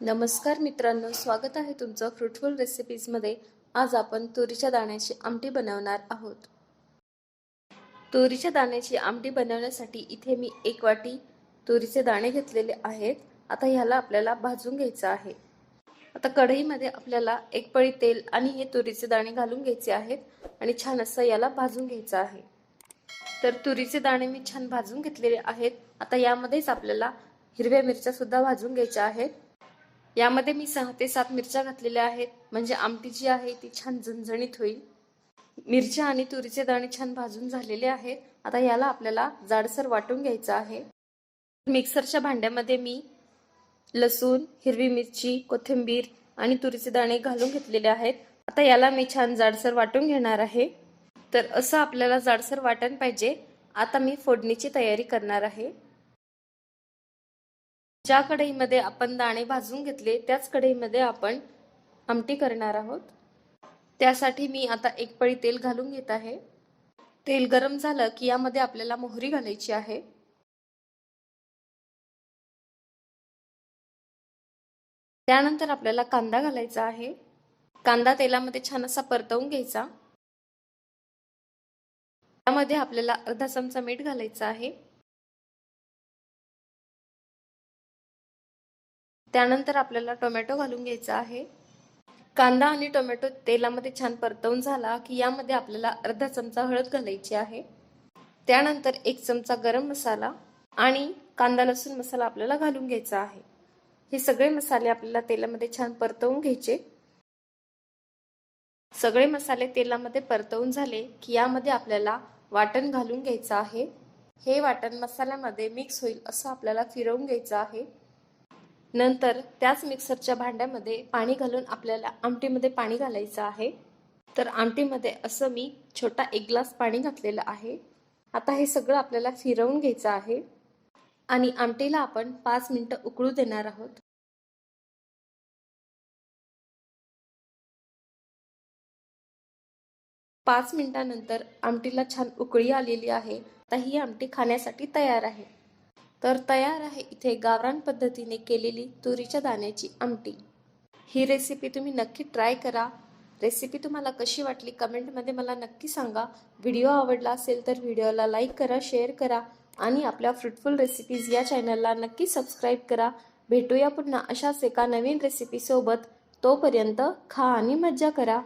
नमस्कार मित्रांनो स्वागत आहे तुमचं फ्रुटफुल रेसिपीजमध्ये आज आपण तुरीच्या दाण्याची आमटी बनवणार आहोत. तुरीच्या दाण्याची आमटी बनवण्यासाठी इथे मी एक वाटी तुरीचे दाणे घेतलेले आहेत. आता ह्याला आपल्याला भाजून घ्यायचं आहे. आता कढईमध्ये आपल्याला एक पळी तेल आणि हे तुरीचे दाणे घालून घ्यायचे आहेत आणि छान असं याला भाजून घ्यायचं आहे. तर तुरीचे दाणे मी छान भाजून घेतलेले आहेत. आता यामध्येच आपल्याला हिरव्या मिरच्या सुद्धा भाजून घ्यायच्या आहेत. यामध्ये मी सहा ते सात मिरच्या घातलेल्या आहेत. म्हणजे आमटी जी आहे ती छान झणझणीत होईल. मिरच्या आणि तुरीचे दाणे छान भाजून झालेले आहेत. आता याला आपल्याला जाडसर वाटून घ्यायचं आहे. मिक्सरच्या भांड्यामध्ये मी लसूण हिरवी मिरची कोथिंबीर आणि तुरीचे दाणे घालून घेतलेले आहेत. आता याला मी छान जाडसर वाटून घेणार आहे. तर असं आपल्याला जाडसर वाटण पाहिजे. आता मी फोडणीची तयारी करणार आहे. ज्या कढईमध्ये आपण दाणे भाजून घेतले त्याच कढईमध्ये आपण आमटी करणार आहोत. त्यासाठी मी आता एक पळी तेल घालून घेत आहे. तेल गरम झालं की यामध्ये आपल्याला मोहरी घालायची आहे. त्यानंतर आपल्याला कांदा घालायचा आहे. कांदा तेलामध्ये छान असा परतवून घ्यायचा. त्यामध्ये आपल्याला अर्धा चमचा मीठ घालायचं आहे. त्यानंतर आपल्याला टोमॅटो घालून घ्यायचा आहे. कांदा आणि टोमॅटो तेलामध्ये छान परतवून झाला की यामध्ये आपल्याला अर्धा चमचा हळद घालायची आहे. त्यानंतर एक चमचा गरम मसाला आणि कांदा लसूण मसाला आपल्याला घालून घ्यायचा आहे. हे सगळे मसाले आपल्याला तेलामध्ये छान परतवून घ्यायचे. सगळे मसाले तेलामध्ये परतवून झाले की यामध्ये आपल्याला वाटण घालून घ्यायचं आहे. हे वाटण मसाल्यामध्ये मिक्स होईल असं आपल्याला फिरवून घ्यायचं आहे. नंतर त्याच मिक्सरच्या भांड्यामध्ये पाणी घालून आपल्याला आमटीमध्ये पाणी घालायचं आहे. तर आमटीमध्ये असं मी छोटा एक ग्लास पाणी घातलेलं आहे. आता हे सगळं आपल्याला फिरवून घ्यायचं आहे. आणि आमटीला आपण पाच मिनटं उकळू देणार आहोत. पाच मिनिटानंतर आमटीला छान उकळी आलेली आहे. आता ही आमटी खाण्यासाठी तयार आहे. तर तयार आहे इथे गावरान पद्धतीने केलेली तुरीच्या दाण्याची आमटी. ही रेसिपी तुम्ही नक्की ट्राय करा. रेसिपी तुम्हाला कशी वाटली कमेंटमध्ये मला नक्की सांगा. व्हिडिओ आवडला असेल तर व्हिडिओला लाईक करा शेअर करा आणि आपल्या फ्रुटफुल रेसिपीज या चॅनलला नक्की सबस्क्राईब करा. भेटूया पुन्हा अशाच एका नवीन रेसिपीसोबत तोपर्यंत खा आणि मज्जा करा.